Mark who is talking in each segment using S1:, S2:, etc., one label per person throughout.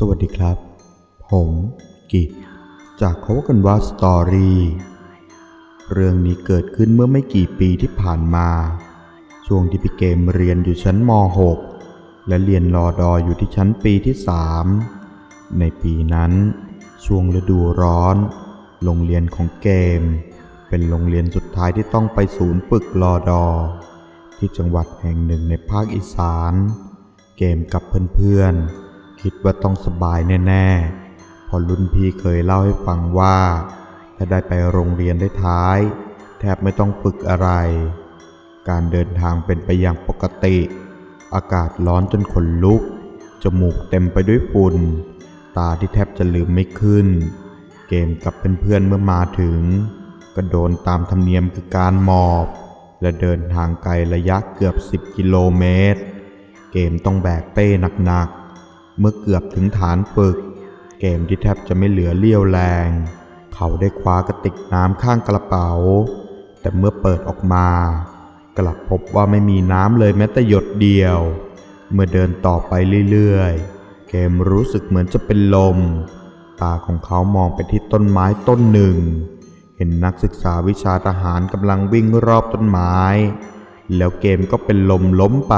S1: สวัสดีครับ ผมกิจจากเขาว่ากันว่าสตอรี่เรื่องนี้เกิดขึ้นเมื่อไม่กี่ปีที่ผ่านมา ช่วงที่พี่เกมเรียนอยู่ชั้นม .6 และเรียนรอดออยู่ที่ชั้นปีที่ 3 ในปีนั้น ช่วงฤดูร้อน โรงเรียนของเกม เป็นโรงเรียนสุดท้ายที่ต้องไปศูนย์ฝึกรอดอ ที่จังหวัดแห่งหนึ่งในภาคอีสาน เกมกับเพื่อนๆ คิดว่าต้องสบายแน่ๆ พอรุ่นพี่เคยเล่าให้ฟังว่า ถ้าได้ไปโรงเรียนได้ท้าย แทบไม่ต้องฝึกอะไร การเดินทางเป็นไปอย่างปกติ อากาศร้อนจนขนลุก จมูกเต็มไปด้วยฝุ่น ตาที่แทบจะลืมไม่ขึ้น เกมกับเพื่อนๆเมื่อมาถึง ก็โดนตามธรรมเนียมคือการหมอบ และเดินทางไกลระยะเกือบ 10 กิโลเมตร เกมต้องแบกเป้หนักๆ เมื่อเกือบถึงฐานฝึก เกมที่แทบจะไม่เหลือเลี่ยวแรง เขาได้คว้ากระติกน้ำข้างกระเป๋า แต่เมื่อเปิดออกมา กลับพบว่าไม่มีน้ำเลยแม้แต่หยดเดียว เมื่อเดินต่อไปเรื่อยๆ เกมรู้สึกเหมือนจะเป็นลม ตาของเขามองไปที่ต้นไม้ต้นหนึ่ง เห็นนักศึกษาวิชาทหารกำลังวิ่งรอบต้นไม้ แล้วเกมก็เป็นลมล้มไป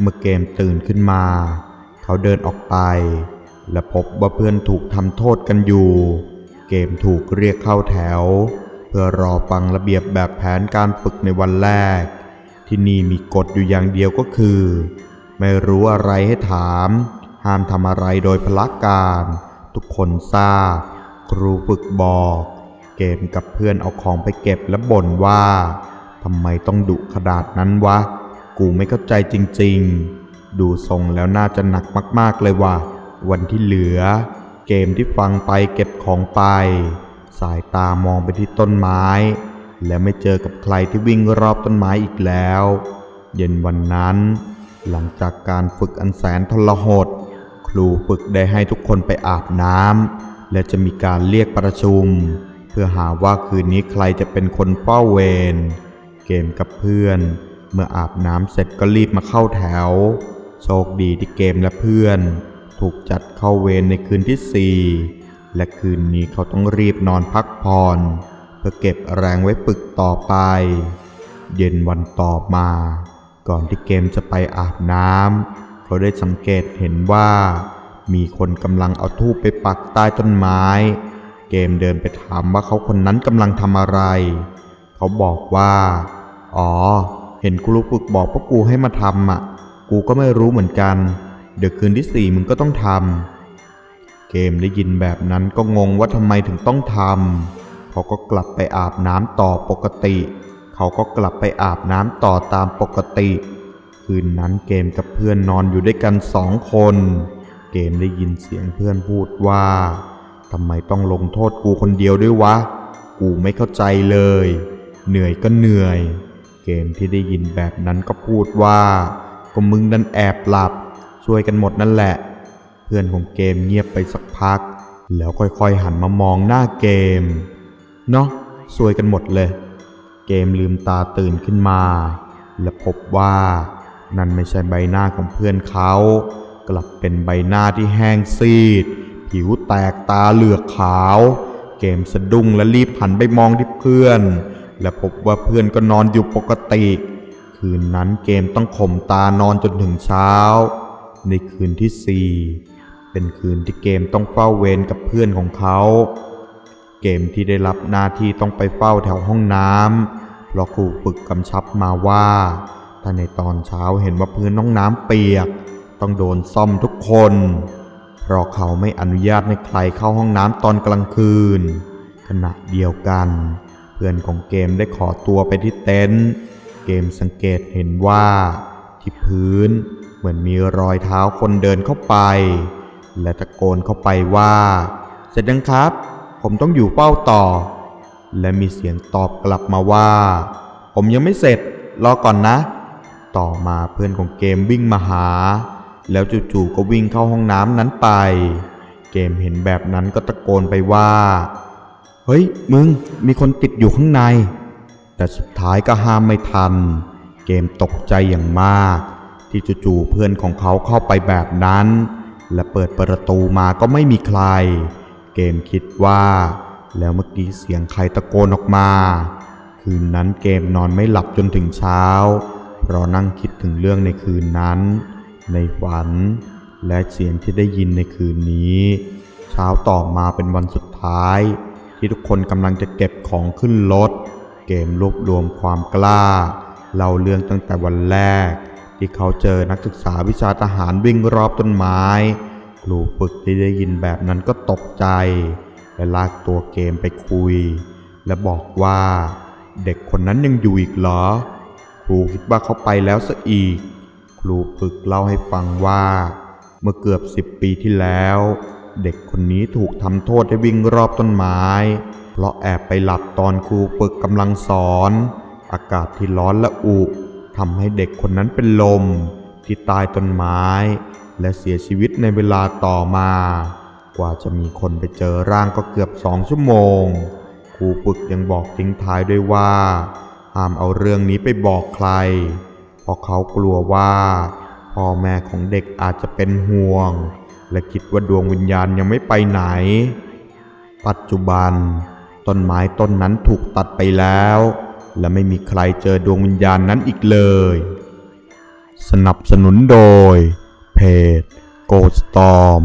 S1: เมื่อเกมตื่นขึ้นมา เขาเดินออกไป และพบว่าเพื่อนถูกทำโทษกันอยู่ เกมถูกเรียกเข้าแถว เพื่อรอฟังระเบียบแบบแผนการฝึกในวันแรก ที่นี่มีกฎอยู่อย่างเดียวก็คือ ไม่รู้อะไรให้ถาม ห้ามทำอะไรโดยพละการ ทุกคนทราบ ครูฝึกบอก เกมกับเพื่อนเอาของไปเก็บและบ่นว่าทำไมต้องดุขนาดนั้นวะ กูไม่เข้าใจจริง ๆ ดูทรงแล้วน่าจะหนักมากๆเลยว่ะ วันที่เหลือ เกมที่ฟังไปเก็บของไป สายตามองไปที่ต้นไม้ และไม่เจอกับใครที่วิ่งรอบต้นไม้อีกแล้ว เย็นวันนั้น หลังจากการฝึกอันแสนทรหด ครูฝึกได้ให้ทุกคนไปอาบน้ำและจะมีการเรียกประชุม เพื่อหาว่าคืนนี้ใครจะเป็นคนเฝ้าเวรเกมกับเพื่อน เมื่ออาบน้ำเสร็จก็รีบมาเข้าแถว โชคดีที่เกมและเพื่อน ถูกจัดเข้าเวรในคืนที่สี่และคืนนี้เขาต้องรีบนอนพักผ่อนเพื่อเก็บแรงไว้ฝึกต่อไป เย็นวันต่อมา ก่อนที่เกมจะไปอาบน้ำเขาได้สังเกตเห็นว่า มีคนกำลังเอาทูบไปปักใต้ต้นไม้ เกมเดินไปถามว่าเขาคนนั้นกำลังทำอะไร เขาบอกว่า อ๋อ เห็นครูฝึกบอกพวกกูให้มาทำอะ กูก็ไม่รู้เหมือนกัน เดี๋ยวคืนที่สี่มึงก็ต้องทำ เกมได้ยินแบบนั้นก็งงว่าทำไมถึงต้องทำ เขาก็กลับไปอาบน้ำต่อปกติ เขาก็กลับไปอาบน้ำต่อตามปกติ คืนนั้นเกมกับเพื่อนนอนอยู่ด้วยกันสองคน เกมได้ยินเสียงเพื่อนพูดว่าทำไมต้องลงโทษกูคนเดียวด้วยวะ กูไม่เข้าใจเลย เหนื่อยก็เหนื่อย เกมที่ได้ยินแบบนั้นก็พูดว่า ก็มึงดันแอบหลับ ช่วยกันหมดนั่นแหละ เพื่อนของเกมเงียบไปสักพัก แล้วค่อยๆหันมามองหน้าเกม เนาะซวยกันหมดเลย เกมลืมตาตื่นขึ้นมา และพบว่านั่นไม่ใช่ใบหน้าของเพื่อนเขา กลับเป็นใบหน้าที่แห้งซีด ผิวแตกตาเหลือกขาว เกมสะดุ้งและรีบหันไปมองที่เพื่อน และพบว่าเพื่อนก็นอนอยู่ปกติ คืนนั้นเกมต้องข่มตานอนจนถึงเช้า ในคืนที่สี่เป็นคืนที่เกมต้องเฝ้าเวรกับเพื่อนของเขา เกมที่ได้รับหน้าที่ต้องไปเฝ้าแถวห้องน้ำเพราะครูฝึกกำชับมาว่า ถ้าในตอนเช้าเห็นว่าพื้นห้องน้ำเปียก ต้องโดนซ่อมทุกคน เพราะเขาไม่อนุญาตให้ใครเข้าห้องน้ำตอนกลางคืน ขณะเดียวกัน เพื่อนของเกมได้ขอตัวไปที่เต็นท์ มสังเกตเห็นว่า ที่พื้นเหมือนมีรอยเท้าคนเดินเข้าไป และตะโกนเข้าไปว่า เสร็จยังครับ ผมต้องอยู่เฝ้าต่อ และมีเสียงตอบกลับมาว่า ผมยังไม่เสร็จรอก่อนนะ ต่อมาเพื่อนของเกมวิ่งมาหา แล้วจู่ๆก็วิ่งเข้าห้องน้ำนั้นไป เกมเห็นแบบนั้นก็ตะโกนไปว่า เฮ้ย มึงมีคนติดอยู่ข้างใน แต่สุดท้ายก็ห้ามไม่ทัน เกมตกใจอย่างมาก ที่จู่ๆเพื่อนของเขาเข้าไปแบบนั้น และเปิดประตูมาก็ไม่มีใคร เกมคิดว่า แล้วเมื่อกี้เสียงใครตะโกนออกมา คืนนั้นเกมนอนไม่หลับจนถึงเช้า เพราะนั่งคิดถึงเรื่องในคืนนั้น ในฝัน และเสียงที่ได้ยินในคืนนี้ เช้าต่อมาเป็นวันสุดท้าย ที่ทุกคนกำลังจะเก็บของขึ้นรถ เกมรวบรวมความกล้าเล่าเรื่องตั้งแต่วันแรก ที่เขาเจอนักศึกษาวิชาทหารวิ่งรอบต้นไม้ ครูฝึกที่ได้ยินแบบนั้นก็ตกใจ และลากตัวเกมไปคุย และบอกว่า เด็กคนนั้นยังอยู่อีกเหรอ ครูคิดว่าเขาไปแล้วซะอีก ครูฝึกเล่าให้ฟังว่า เมื่อเกือบสิบปีที่แล้ว เด็กคนนี้ถูกทำโทษให้วิ่งรอบต้นไม้ เพราะแอบไปหลับตอนครูฝึกกำลังสอน อากาศที่ร้อนและอุทำให้เด็กคนนั้นเป็นลม ที่ใต้ต้นไม้ และเสียชีวิตในเวลาต่อมา กว่าจะมีคนไปเจอร่างก็เกือบสองชั่วโมง ครูฝึกยังบอกทิ้งท้ายด้วยว่าห้ามเอาเรื่องนี้ไปบอกใคร เพราะเขากลัวว่าพ่อแม่ของเด็กอาจจะเป็นห่วง และคิดว่าดวงวิญญาณยังไม่ไปไหน ปัจจุบัน ต้นไม้ต้นนั้นถูกตัดไปแล้ว และไม่มีใครเจอดวงวิญญาณนั้นอีกเลย สนับสนุนโดย เพจ Ghost Storm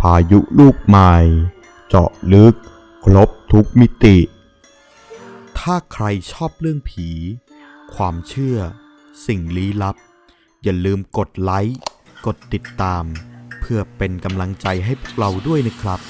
S1: พายุลูกใหม่ เจาะลึก ครบทุกมิติ ถ้าใครชอบเรื่องผี ความเชื่อ สิ่งลี้ลับ อย่าลืมกดไลค์ กดติดตาม พื่อเป็นกำลังใจให้พวกเราด้วยนะครับ